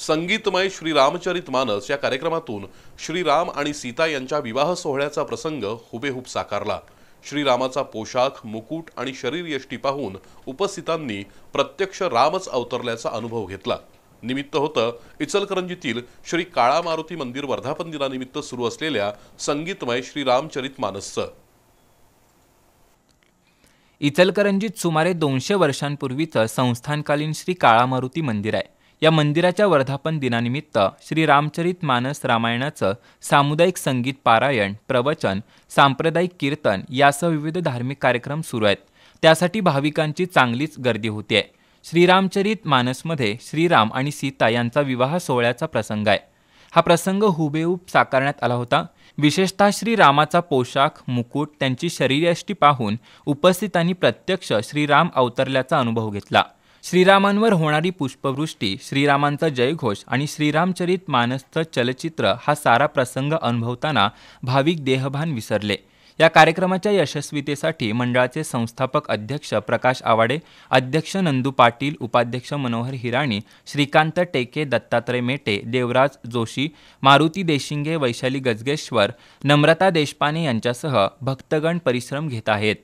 संगीतमय श्री रामचरित मानस या कार्यक्रमातून श्रीराम आणि सीता यांच्या विवाह सोहळ्याचा प्रसंग हुबेहूब साकारला. श्रीरामाचा पोशाख मुकुट आणि शरीर यष्टी पाहून उपस्थितांनी प्रत्यक्ष रामच अवतरल्याचा अनुभव घेतला. निमित्त होतं इचलकरंजीतील श्री काळा मारुती मंदिर वर्धापन दिनानिमित्त सुरू असलेल्या संगीतमय श्री रामचरित मानसचं इचलकरंजीत सुमारे दोनशे वर्षांपूर्वीचं संस्थानकालीन श्री काळामारुती मंदिर आहे. या मंदिराच्या वर्धापन दिनानिमित्त श्री रामचरित मानस रामायणाचं सामुदायिक संगीत पारायण प्रवचन सांप्रदायिक कीर्तन यासह विविध धार्मिक कार्यक्रम सुरू आहेत. त्यासाठी भाविकांची चांगलीच गर्दी होतीये श्रीरामचरित मानसमध्ये श्रीराम आणि सीता यांचा विवाह सोहळ्याचा प्रसंग आहे. हा प्रसंग हुबेहूब साकारण्यात आला होता. विशेषतः श्रीरामाचा पोशाख मुकुट त्यांची शरीरयष्टी पाहून उपस्थितांनी प्रत्यक्ष श्रीराम अवतरल्याचा अनुभव घेतला. श्रीरामांवर होणारी पुष्पवृष्टी श्रीरामांचा जयघोष आणि श्रीरामचरित मानसचं चलचित्र हा सारा प्रसंग अनुभवताना भाविक देहभान विसरले. या कार्यक्रमाच्या यशस्वीतेसाठी मंडळाचे संस्थापक अध्यक्ष प्रकाश आवाडे अध्यक्ष नंदू पाटील उपाध्यक्ष मनोहर हिराणी श्रीकांत टेके दत्तात्रय मेटे देवराज जोशी मारुती देशिंगे वैशाली गजगेश्वर नम्रता देशपाने यांच्यासह भक्तगण परिश्रम घेत आहेत.